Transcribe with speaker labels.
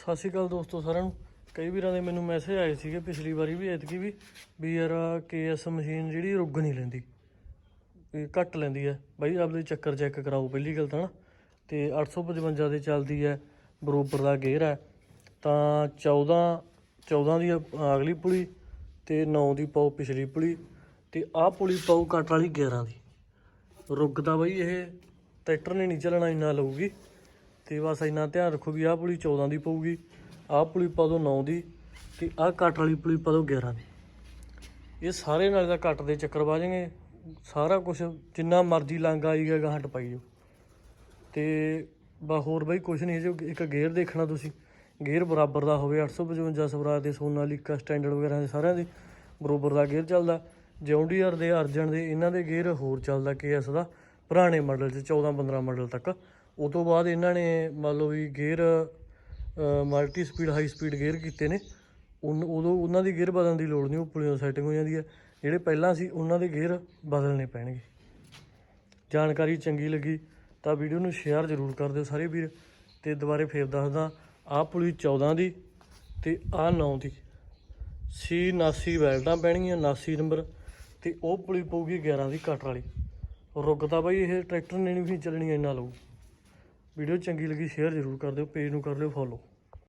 Speaker 1: ਸਤਿ ਸ਼੍ਰੀ ਅਕਾਲ ਦੋਸਤੋ ਸਾਰਿਆਂ ਨੂੰ। ਕਈ ਵੀਰਾਂ ਦੇ ਮੈਨੂੰ ਮੈਸੇਜ ਆਏ ਸੀਗੇ ਪਿਛਲੀ ਵਾਰੀ ਵੀ, ਐਤਕੀ ਵੀ ਵੀ ਯਾਰ ਕੇਐਸ ਮਸ਼ੀਨ ਜਿਹੜੀ ਰੁੱਗ ਨਹੀਂ ਲੈਂਦੀ। ਇਹ ਘੱਟ ਲੈਂਦੀ ਹੈ। ਬਾਈ, ਆਪਦੇ ਚੱਕਰ ਚੈੱਕ ਕਰਾਓ ਪਹਿਲੀ ਗੱਲ ਤਾਂ ਨਾ। ਤੇ 855 ਦੇ ਚੱਲਦੀ ਹੈ, ਬਰੋਬਰ ਦਾ ਗੇਅਰ ਹੈ। ਤਾਂ 14 14 ਦੀ ਅਗਲੀ ਪੁਲੀ ਤੇ 9 ਦੀ ਪਾਓ ਪਿਛਲੀ ਪੁਲੀ ਤੇ ਆਹ ਪੁਲੀ ਪਾਓ ਕੱਟ ਵਾਲੀ 11 ਦੀ। ਰੁੱਗ ਤਾਂ ਬਾਈ ਇਹ ਟਰੈਕਟਰ ਨੇ ਨਹੀਂ ਚੱਲਣਾ, ਇੰਨਾ ਲਊਗੀ। ਤੇ ਬਸ ਇੰਨਾ ਧਿਆਨ ਰੱਖੋ ਵੀ ਆਹ ਪੁਲੀ 14 ਦੀ ਪਊਗੀ, ਆਹ ਪੁਲੀ ਪਾ ਦਿਓ 9 ਦੀ ਤੇ ਆਹ ਕੱਟ ਵਾਲੀ ਪੁਲੀ ਪਾ ਦਿਓ 11 ਦੀ। ਇਹ ਸਾਰੇ ਨਾਲ ਦਾ ਕੱਟ ਦੇ ਚੱਕਰ ਵਾਜਣਗੇ ਸਾਰਾ ਕੁਝ ਜਿੰਨਾ ਮਰਜ਼ੀ ਲੰਗ ਆਈ ਗਿਆ ਗਾਹਟ ਪਾਈ ਜਾਓ। ਤੇ ਬਾ ਹੋਰ ਬਈ ਕੁਝ ਨਹੀਂ, ਜੋ ਇੱਕ ਗੇਅਰ ਦੇਖਣਾ ਤੁਸੀਂ। ਗੇਅਰ ਬਰਾਬਰ ਦਾ ਹੋਵੇ 855 ਸਵਰਾਜ ਦੇ ਸੋਨਾਲੀਕਾ ਸਟੈਂਡਰਡ ਵਗੈਰਾ ਦੇ ਸਾਰਿਆਂ ਦੇ, ਬਰਾਬਰ ਦਾ ਗੇਅਰ ਚੱਲਦਾ। ਜੌਂਡੀਅਰ ਦੇ, ਅਰਜਨ ਦੇ, ਇਹਨਾਂ ਦੇ ਗੇਅਰ ਹੋਰ ਚੱਲਦਾ, ਕੇਐਸ ਦਾ, ਪੁਰਾਣੇ ਮਾਡਲ 'ਚ 14 15 ਮਾਡਲ ਤੱਕ। ਉਹ ਤੋਂ ਬਾਅਦ ਇਹਨਾਂ ਨੇ ਮੰਨ ਲਓ ਵੀ gear multi speed high speed gear ਕੀਤੇ ਨੇ। ਉਨ- ਉਦੋਂ ਉਹਨਾਂ ਦੀ ਗੇਅਰ ਬਦਲਣ ਦੀ ਲੋੜ ਨਹੀਂ, ਉਹ ਪੁਲੀਓ ਸੈਟਿੰਗ ਹੋ ਜਾਂਦੀ ਹੈ। ਜਿਹੜੇ ਪਹਿਲਾਂ ਸੀ, ਉਹਨਾਂ ਦੇ ਗੇਅਰ ਬਦਲਣੇ ਪੈਣਗੇ। ਜਾਣਕਾਰੀ ਚੰਗੀ ਲੱਗੀ ਤਾਂ ਵੀਡੀਓ ਨੂੰ ਸ਼ੇਅਰ ਜ਼ਰੂਰ ਕਰ ਦਿਓ ਸਾਰੇ ਵੀਰ। ਤੇ ਦੁਬਾਰੇ ਫੇਰ ਦੱਸਦਾ, ਆਹ ਪੁਲੀ 14 ਦੀ ਤੇ ਆਹ 9 ਦੀ। ਸੀ 79 ਬੈਲਟਾਂ ਪੈਣਗੀਆਂ 79 ਨੰਬਰ। ਤੇ ਉਹ ਪੁਲੀ ਪਊਗੀ 11 ਦੀ ਕਟਰ ਵਾਲੀ। ਰੁਕਦਾ ਬਾਈ, ਇਹ ਟਰੈਕਟਰ ਨੇ ਨਹੀਂ ਵੀ ਚੱਲਣੀ ਇੰਨਾ ਲਊ। ਵੀਡੀਓ ਚੰਗੀ ਲੱਗੀ ਸ਼ੇਅਰ ਜ਼ਰੂਰ ਕਰ ਦਿਓ ਪੇਜ ਨੂੰ ਕਰ ਲਿਓ ਫੋਲੋ